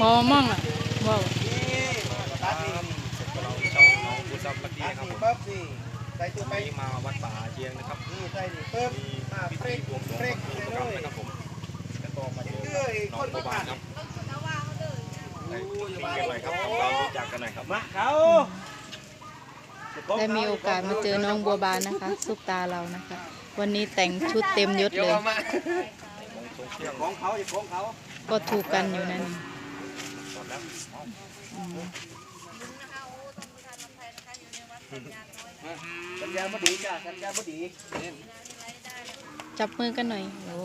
พอมั่งอะว้าวตัดนี่เราช่องน้องผู้ซับลักกี้ตัดครับนี่ผมปั๊บนี่ใส่ตัวไปวันนี้มาวัดป่าเชียงนะครับนี่ใส่นี่ปึ๊บมีมาพิเฟรธีกบวงสรวงเฟรกพระเลครูยประกรรมนะครับผมแล้วก็มาเจอเอ้ยน้คองนบับ่วบาผ่านนครับได้คุยกันหน่อยครับทำความรู้จักกันหน่อยครับมาเขาได้มีโอกาสมาเจอน้องบัวบานนะคะซุปตาเรานะคะ วันนี้แต่งชุดเต็มยศเลยมองโซเชียลของเขาอย่าของเขาก็ถูกกันอยู่นั่นสด แล้วสัญญาณบ่ดีจ้ะสัญญาณบ่ดีจับมือกันหน่อยโอ้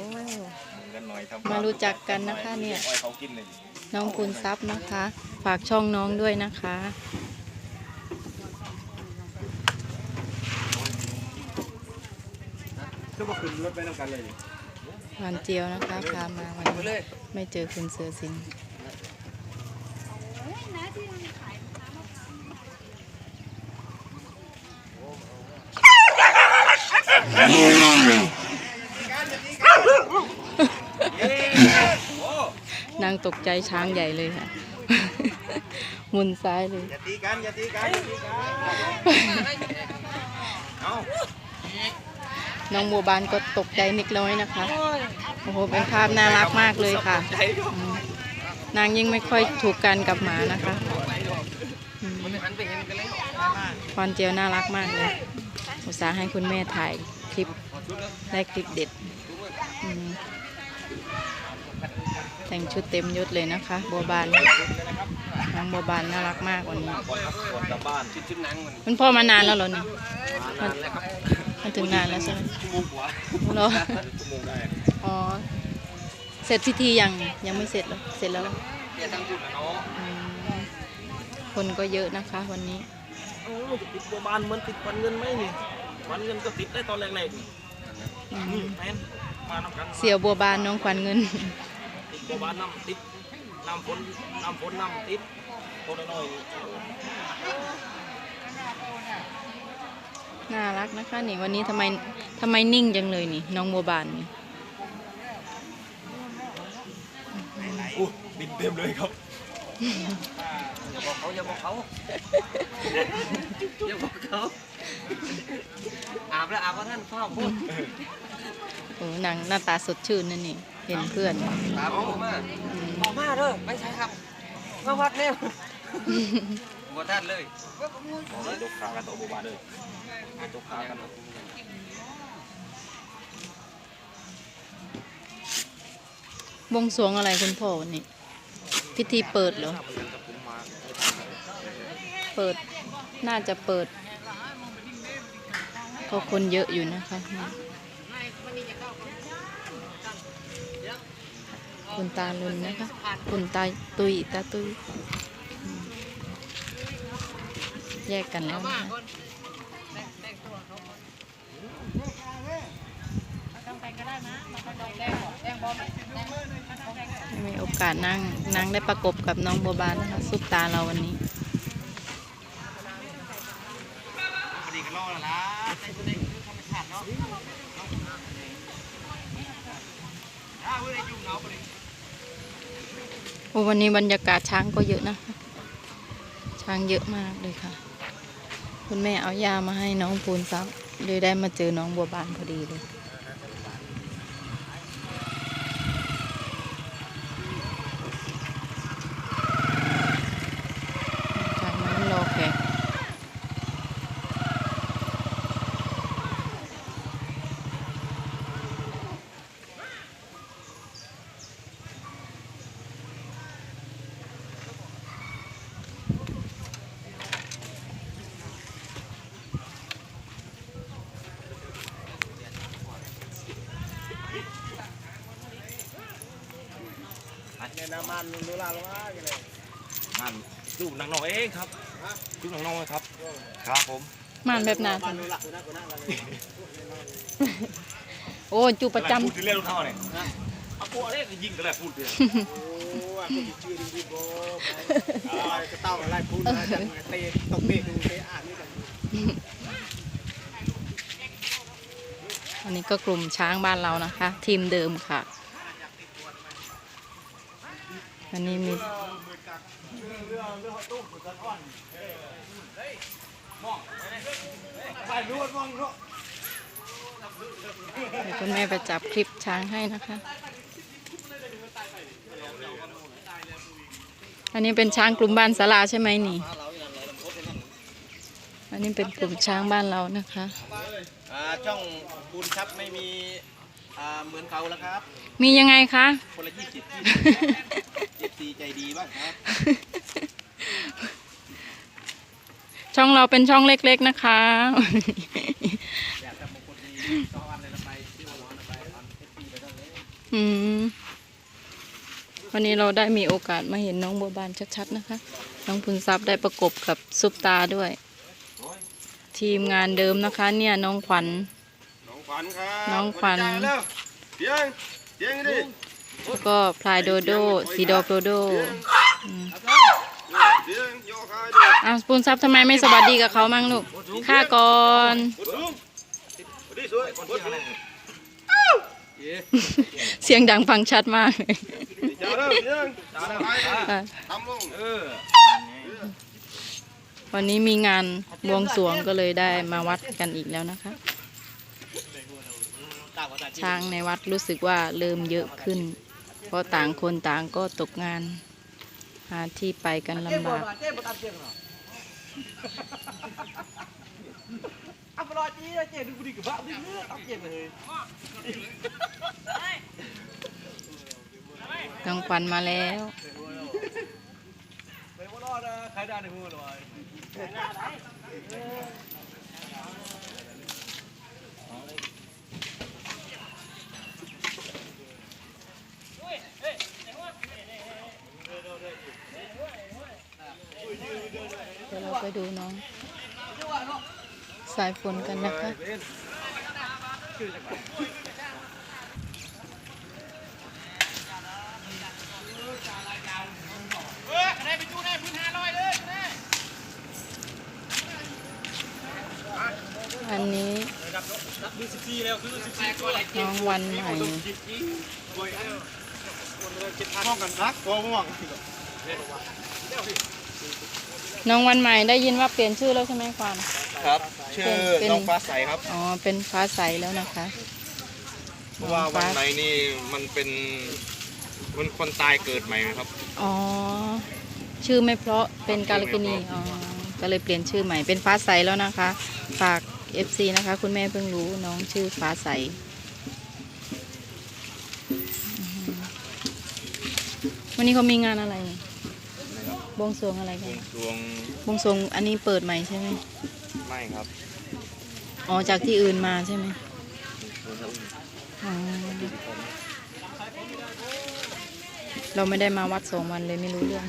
กันหน่อยทำมารู้จักกันนะคะเนี่ยอ้อยเขากินเลยน้องคุณทรัพย์นะคะ ฝากช่องน้องด้วยนะคะก็บ่ขึ้นรถไปนำกันเลยหวานเจียวนะคะพามาวันนี้ไม่เจอคุณเสือสิงห์ นางตกใจช้างใหญ่เลยค่ะหมุนซ้ายเลยอย่าตีกันอย่าตีกันอย่าตีกันเอ้าน้องบัวบานก็ตกใจนิดน้อยนะคะ โอ้โห เป็นภาพน่ารักมากเลยค่ะใจครับอืม นางยิ่งไม่ค่อยถูกกันกับหมานะคะอืมควานเจียวน่ารักมากเลย อุตส่าห์ให้คุณแม่ถ่ายคลิปได้คลิปเด็ดอืมแต่งชุดเต็มยศเลยนะคะ บัวบานน้องบัวบานน่ารักมากวันนี้ก่อนครับก่อนกลับบ้านชุดชุดนังมันมันพ่อมานานแล้วเหรอเนี่ยนานแล้วครับมันถึงนานแล้วใช่ไหมชั่วโมงกว่าเหรอชั่วโมงได้อ๋อ เสร็จพิธียังยังไม่เสร็จเหรอเสร็จแล้วเหรอเดี๋ยวทั้งจุดนะเนาะอืมคนก็เยอะนะคะ วันนี้เอ้ามันจะติดบัวบานเหมันติดวันเงินไหมนี่วันเงินก็ติดได้ตอนแรกๆนี่อืมนี่แมนมานำกันเสี่ยวบัวบานน้องขวัญเงินติดบัวบานน้ำติดน้ำฝนน้ำฝนน้ำติดตัวน้อยๆนี่น่ารักนะคะนี่วันนี้ทำไมทำไมนิ่งจังเลยนี่ น้องบัวบานนี่ บินเต็มเลยครับอย่าบอกเขาอย่าบอกเขาอย่าบอกเขาอาบแล้วอาบว่าท่านเฝ้าพูดโอ้นางหน้าตาสดชื่นนั่นนี่เห็นเพื่อนตามออกมาอืมออกมาเด้อไม่ใช่ครับมาวัดแน่บัวท่านเลยบอกเลยยกขากันตัวบัวบานเลยยกขากันบวงสรวงอะไรคุณพ่อวันนี้ พิธีเปิดเหรอ เปิด น่าจะเปิด ก็คนเยอะอยู่นะคะ คุณตาลุนนะคะ คุณตาตุยตาตุย แยกกันแล้วนะคะมีโอกาสนั่งนั่งได้ประกบกับน้องบัวบานะคะซุป ตาราวันนี้ดีกันรอแล้วล่ะใส่ตัวนี้อธรรมชาติเนะอ้าวเว้ยได้ยุ่งเนาะบ่ได้โอ้วันนี้บรรยากาศช้างก็เยอะนะช้างเยอะมากเลยค่ะ คุณแม่เอายามาให้น้องพูนซับเลยได้มาเจอน้องบัวบานพอดีเลย แนะนำมันดูลาแล้วว่าอย่างไรงานดูหนังน้องเองครับดูหนังน้องครับ ครับผมม่านแบบหนาบ้านดูหลักดูหน้าดูหน้ากันเลยโอ้จูประจพูดถึงเรื่องรองเท้าเนี่ยเอาตัวเล็กยิงกันแหละพูดเลยโอ้อะกูชื่อดีดีโบไปกระเต้าอะไรพูดนะจังเตะตกเตะดูเตะอ่านนี่กันำอันนี้ก็กลุ่มช้างบ้านเรานะคะ ทีมเดิมค่ะน อันนี้มีเดี๋ยวคุณแม่ไปจับคลิปช้างให้นะคะ อันนี้เป็นช้างกลุ่มบ้านสาราใช่ไหมนี่ อันนี้เป็นกลุ่มช้างบ้านเรานะคะช่องคุณครับไม่มี อ่าเหมือนเขาแล้วครับ มียังไงคะ คนละยี่สิบเจ็ดสี่ใจดีบ้างครับ ช่องเราเป็นช่องเล็กๆนะคะ อยากจะมงคลดีสองวันเลยนะไปที่วันร้อนนะไปอันเอฟซีไปตอนนี้อืม วันนี้เราได้มีโอกาสมาเห็นน้องบัวบานชัดๆนะคะ น้องพุนทรัพย์ได้ประกบกับซุปตาด้วย ทีมงานเดิมนะคะ เนี่ยน้องขวัญน้อง ขวัญครับน้องขวัญเสียงเสียงดิแล้วก็พลายโดโดสีดอกโดโดอืมเสียงโยกให้ดิอ้าวพุนทรัพย์ทำไมไม่สวัสดีกับเขามั่งลูกข้าก่อนกดสูงดีสวยกดสูงเสียงดังฟังชัดมากเลยจ้าเด้อเสียงจ้าเด้อไปค่ะทำลงเออวันนี้มีงานบวงสรวงก็เลยได้มาวัดกันอีกแล้วนะคะ ช้างในวัดรู้สึกว่าเริ่มเยอะขึ้น เพราะต่างคนต่างก็ตกงาน หาที่ไปกันลำบากเจ๊มาตามเจ๊งเหรออะมารอเจ๊เจ๊ดูดีกับบ้าดีเนื้อตามเจ๊เลยน้องควันมาแล้วไปว่ารอดนะใครได้ในมือเลย เดูน้อง สายฝนกันนะคะ อันนี้น้องวันใหม่ม่องกันรักตัวม่วง น้องวันใหม่ได้ยินว่าเปลี่ยนชื่อแล้วใช่ไหมควันครับ ชื่อเป็น น้องฟ้าใสครับ อ๋อ เป็นฟ้าใสแล้วนะคะ เพราะว่าวันไหนนี่มันเป็นมันคนตายเกิดใหม่ครับ อ๋อ ชื่อไม่เพราะเป็นกาลกินี อ๋อ ก็เลยเปลี่ยนชื่อใหม่เป็นฟ้าใสแล้วนะคะ ฝาก FC นะคะ คุณแม่เพิ่งรู้น้องชื่อฟ้าใสอืมวันนี้เขามีงานอะไรเนี่ย บวงสรวงอะไรกันดวงบวงสรวงอันนี้เปิดใหม่ใช่ไหมไม่ครับอ๋อจากที่อื่นมาใช่ไหมอ๋อเราไม่ได้มาวัดสองวันเลยไม่รู้เรื่อง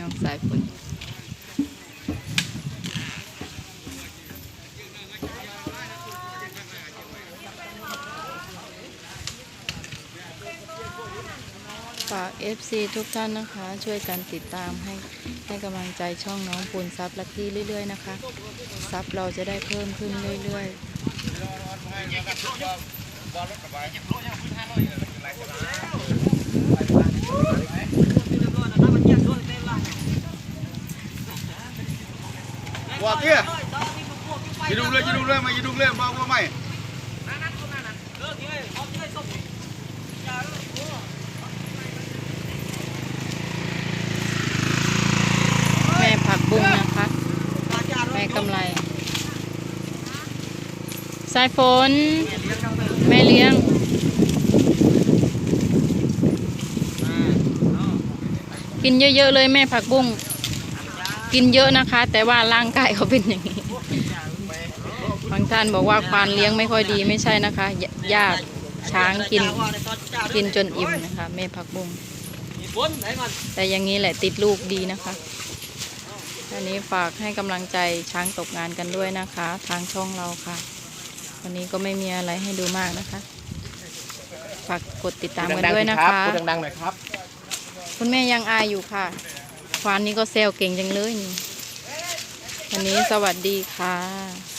น้องสายฝนฝาก FC ทุกท่านนะคะ ช่วยกันติดตามให้ให้กำลังใจช่องน้องปูนซับลักกี้เรื่อย ๆ นะคะ ซับเราจะได้เพิ่มขึ้นเรื่อยๆว่าเตี้ยยืนดูเลยยืนดูเลยมายืนดูเลยมาว่าไม่ แม่ผักบุ้งนะคะ แม่กำไร สายฝน แม่เลี้ยง กินเยอะๆเลยแม่ผักบุ้งกินเยอะนะคะ แต่ว่าร่างกายเขาเป็นอย่างนี้ บางท่านบอกว่าควานเลี้ยงไม่ค่อยดีไม่ใช่นะคะญญาติช้างกินกินจนอิ่มนะคะแม่ผักบุ้งแต่อย่างนี้แหละติดลูกดีนะคะอันนี้ฝากให้กำลังใจช้างตกงานกันด้วยนะคะ ทางช่องเราค่ะ วันนี้ก็ไม่มีอะไรให้ดูมากนะคะ ฝากกดติดตามกันด้วยนะคะพูดดังๆหน่อยครับ คุณแม่ยังอายอยู่ค่ะ ควานนี้ก็เซลเก่งจังเลยนี่วันนี้สวัสดีค่ะ